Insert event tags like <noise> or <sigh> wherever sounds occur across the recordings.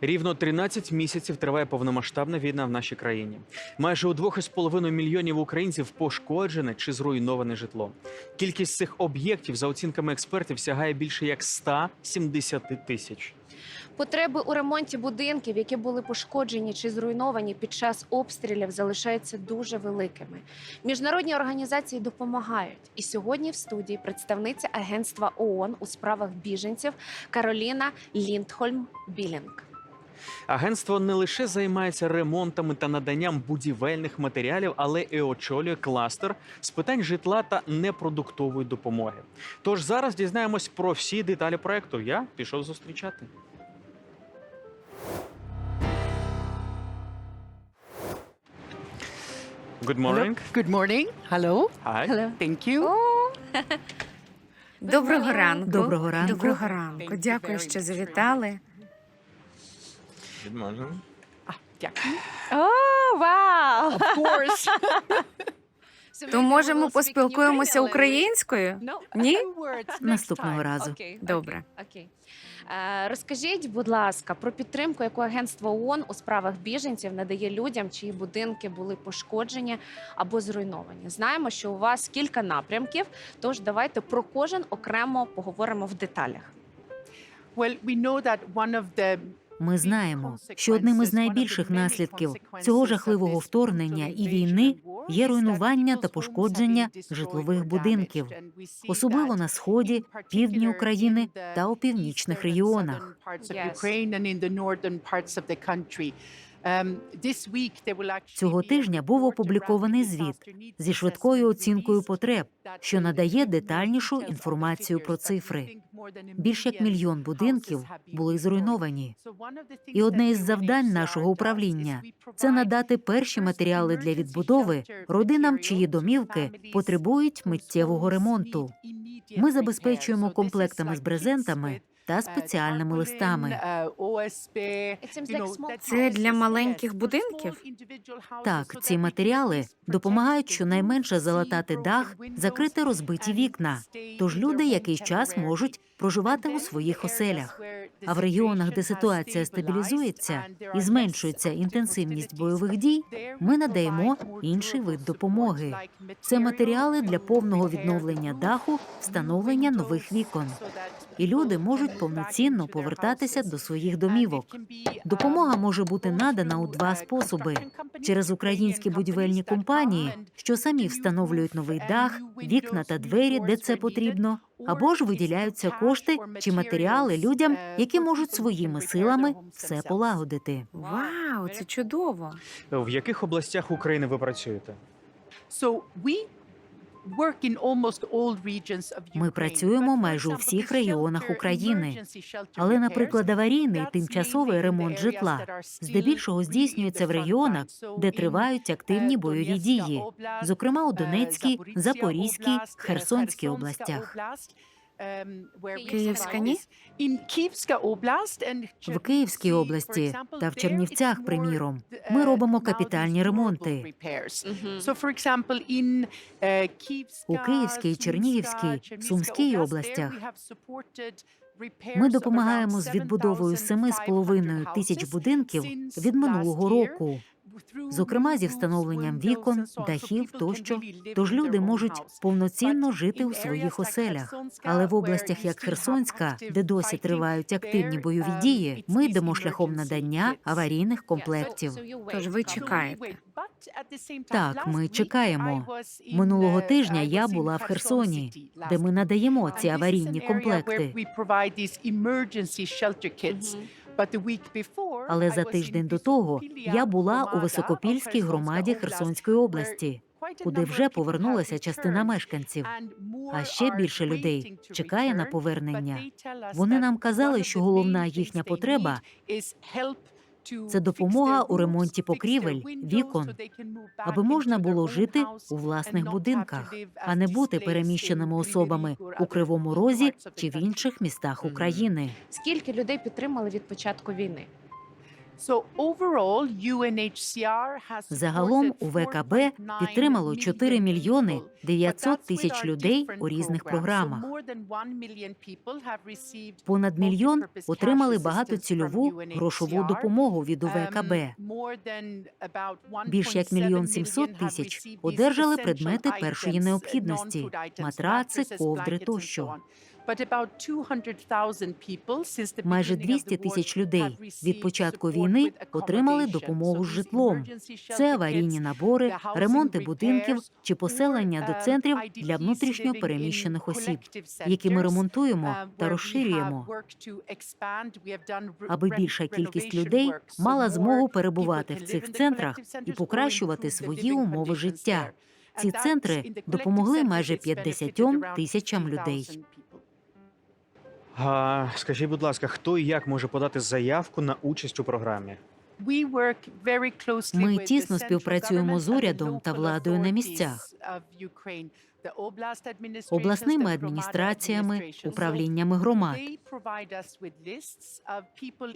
Рівно 13 місяців триває повномасштабна війна в нашій країні. Майже у 2,5 мільйонів українців пошкоджене чи зруйноване житло. Кількість цих об'єктів, за оцінками експертів, сягає більше як 170 тисяч. Потреби у ремонті будинків, які були пошкоджені чи зруйновані під час обстрілів, залишаються дуже великими. Міжнародні організації допомагають. І сьогодні в студії представниця агентства ООН у справах біженців Кароліна Ліндхольм Білінг. Агентство не лише займається ремонтами та наданням будівельних матеріалів, але і очолює кластер з питань житла та непродуктової допомоги. Тож зараз дізнаємось про всі деталі проекту. Я пішов зустрічати. Good morning. Good morning. Hello. Hi. Thank you. Доброго ранку. Доброго ранку. Доброго ранку. Дякую, що much. завітали. Good morning. Дякую. О, вау! Of course. <laughs> То може ми поспілкуємося українською? Ні? Наступного разу. Добре. Окей. Е, Розкажіть, будь ласка, про підтримку, яку агентство ООН у справах біженців надає людям, чиї будинки були пошкоджені або зруйновані. Знаємо, що у вас кілька напрямків. Тож давайте про кожен окремо поговоримо в деталях. Well, we know that one of the Ми знаємо, що одним із найбільших наслідків цього жахливого вторгнення і війни є руйнування та пошкодження житлових будинків, особливо на сході, півдні України та у північних регіонах. Um, Цього тижня був опублікований звіт зі швидкою оцінкою потреб, що надає детальнішу інформацію про цифри. Більш як мільйон будинків були зруйновані. І одне із завдань нашого управління це надати перші матеріали для відбудови родинам, чиї домівки потребують миттєвого ремонту. Ми забезпечуємо комплектами з брезентами та спеціальними листами. Це для маленьких будинків? Так, ці матеріали допомагають щонайменше залатати дах, закрити розбиті вікна. Тож люди якийсь час можуть проживати у своїх оселях. А в регіонах, де ситуація стабілізується і зменшується інтенсивність бойових дій, ми надаємо інший вид допомоги. Це матеріали для повного відновлення даху, встановлення нових вікон. І люди можуть повноцінно повертатися до своїх домівок. Допомога може бути надана у два способи: через українські будівельні компанії, що самі встановлюють новий дах, вікна та двері, де це потрібно, або ж виділяються кошти чи матеріали людям, які можуть своїми силами все полагодити. Вау, це чудово. В яких областях України ви працюєте? Ми працюємо майже у всіх регіонах України. Але, наприклад, аварійний тимчасовий ремонт житла здебільшого здійснюється в регіонах, де тривають активні бойові дії, зокрема у Донецькій, Запорізькій, Херсонській областях. Київська ні? В Київській області та в Чернівцях, приміром, ми робимо капітальні ремонти. У Київській, Чернігівській, Сумській областях Ми допомагаємо з відбудовою 7,5 тисяч будинків від минулого року, зокрема зі встановленням вікон, дахів тощо. Тож люди можуть повноцінно жити у своїх оселях. Але в областях, як Херсонська, де досі тривають активні бойові дії, ми йдемо шляхом надання аварійних комплектів. Тож ви чекаєте. Так, ми чекаємо. Минулого тижня я була в Херсоні, де ми надаємо ці аварійні комплекти. Але за тиждень до того я була у високопільській громаді Херсонської області, куди вже повернулася частина мешканців. А ще більше людей чекає на повернення. Вони нам казали, що головна їхня потреба це допомога у ремонті покрівель, вікон, аби можна було жити у власних будинках, а не бути переміщеними особами у Кривому Розі чи в інших містах України. Скільки людей підтримали від початку війни? Загалом у ВКБ підтримало 4 мільйони people. 900 тисяч людей у різних програмах. Понад мільйон отримали багатоцільову грошову допомогу від УВКБ. Більш як мільйон сімсот тисяч одержали предмети першої необхідності – матраци, ковдри тощо. Майже 200 тисяч людей від початку війни отримали допомогу з житлом. Це аварійні набори, ремонти будинків чи поселення до центрів для внутрішньо переміщених осіб, які ми ремонтуємо та розширюємо, аби більша кількість людей мала змогу перебувати в цих центрах і покращувати свої умови життя. Ці центри допомогли майже 50 тисячам людей. А, скажіть, будь ласка, хто і як може подати заявку на участь у програмі? Ми тісно співпрацюємо з урядом та владою на місцях. обласними адміністраціями, управліннями громад.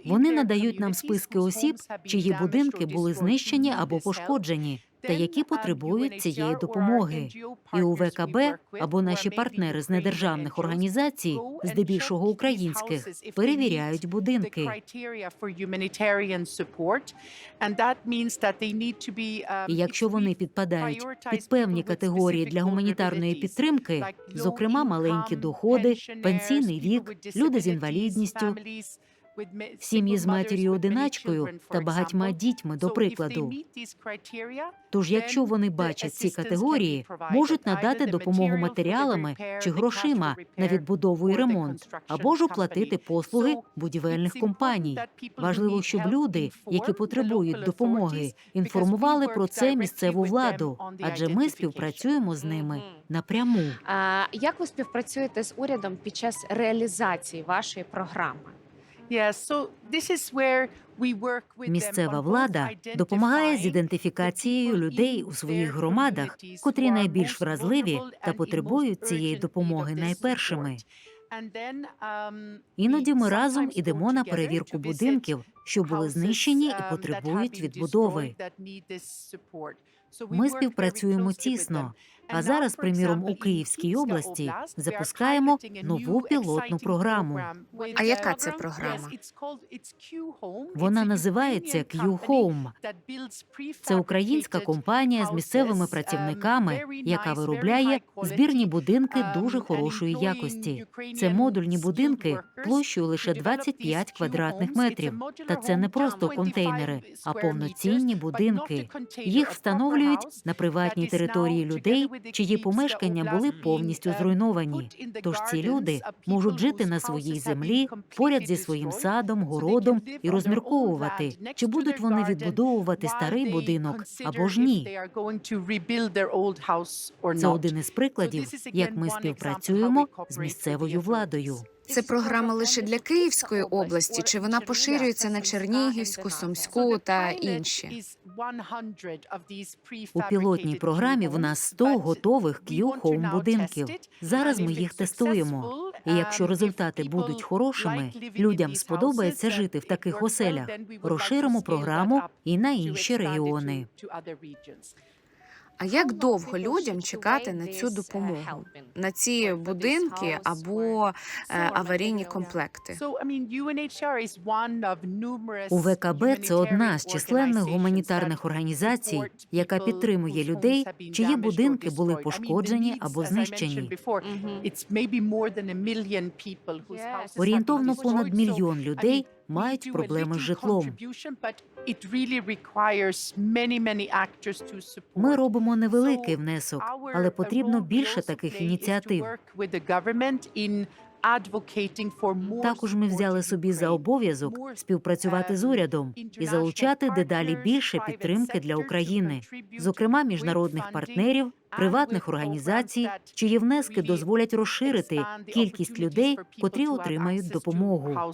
Вони надають нам списки осіб, чиї будинки були знищені або пошкоджені, та які потребують цієї допомоги. І у ВКБ або наші партнери з недержавних організацій, здебільшого українських, перевіряють будинки. І якщо вони підпадають під певні категорії для гуманітарної підтримки, зокрема маленькі доходи, пенсійний вік, люди з інвалідністю, сім'ї з матір'ю одиначкою та багатьма дітьми, до прикладу. Тож, якщо вони бачать ці категорії, можуть надати допомогу матеріалами чи грошима на відбудову і ремонт, або ж оплатити послуги будівельних компаній. Важливо, щоб люди, які потребують допомоги, інформували про це місцеву владу, адже ми співпрацюємо з ними напряму. А як ви співпрацюєте з урядом під час реалізації вашої програми? Місцева влада допомагає з ідентифікацією людей у своїх громадах, котрі найбільш вразливі та потребують цієї допомоги найпершими. Іноді ми разом ідемо на перевірку будинків, що були знищені і потребують відбудови. Ми співпрацюємо тісно. А зараз, приміром, у Київській області запускаємо нову пілотну програму. А яка це програма? Вона називається Q-Home. Це українська компанія з місцевими працівниками, яка виробляє збірні будинки дуже хорошої якості. Це модульні будинки площею лише 25 квадратних метрів. Та це не просто контейнери, а повноцінні будинки. Їх встановлюють на приватній території людей, чиї помешкання були повністю зруйновані. Тож ці люди можуть жити на своїй землі поряд зі своїм садом, городом і розмірковувати, чи будуть вони відбудовувати старий будинок або ж ні. Це один із прикладів, як ми співпрацюємо з місцевою владою. Це програма лише для Київської області, чи вона поширюється на Чернігівську, Сумську та інші? У пілотній програмі в нас 100 готових Q-Home будинків. Зараз ми їх тестуємо. І якщо результати будуть хорошими, людям сподобається жити в таких оселях. Розширимо програму і на інші регіони. А як довго людям чекати на цю допомогу? На ці будинки або е, аварійні комплекти? У ВКБ це одна з численних гуманітарних організацій, яка підтримує людей, чиї будинки були пошкоджені або знищені. Орієнтовно понад мільйон людей мають проблеми з житлом. Ми робимо невеликий внесок, але потрібно більше таких ініціатив. Також ми взяли собі за обов'язок співпрацювати з урядом і залучати дедалі більше підтримки для України, зокрема міжнародних партнерів, приватних організацій, чиї внески дозволять розширити кількість людей, котрі отримають допомогу.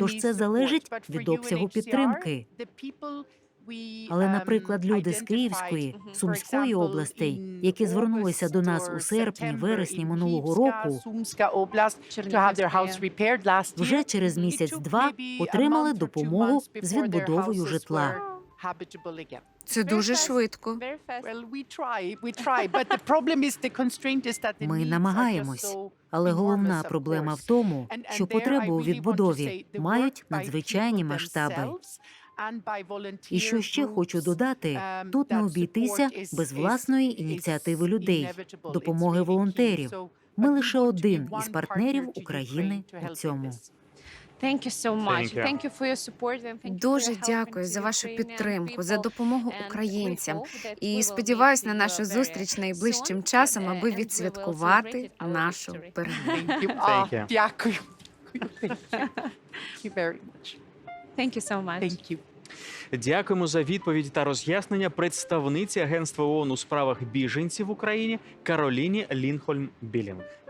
Тож це залежить від обсягу підтримки. Але, наприклад, люди з Київської, Сумської областей, які звернулися до нас у серпні, вересні минулого року, вже через місяць-два отримали допомогу з відбудовою житла. Це дуже швидко. Ми намагаємось, але головна проблема в тому, що потреби у відбудові мають надзвичайні масштаби. І що ще хочу додати, тут не обійтися без власної ініціативи людей, допомоги волонтерів. Ми лише один із партнерів України у цьому. Thank you so much. Thank you. Thank you for your support and thank you Дуже for your help дякую за вашу підтримку, за допомогу українцям. І сподіваюсь на нашу зустріч найближчим часом, аби відсвяткувати нашу перемогу. Thank. Дякую. Thank you. <laughs> Thank you so much. Thank you. Дякуємо за відповіді та роз'яснення представниці Агентства ООН у справах біженців в Україні Кароліні Лінхольм Білінг.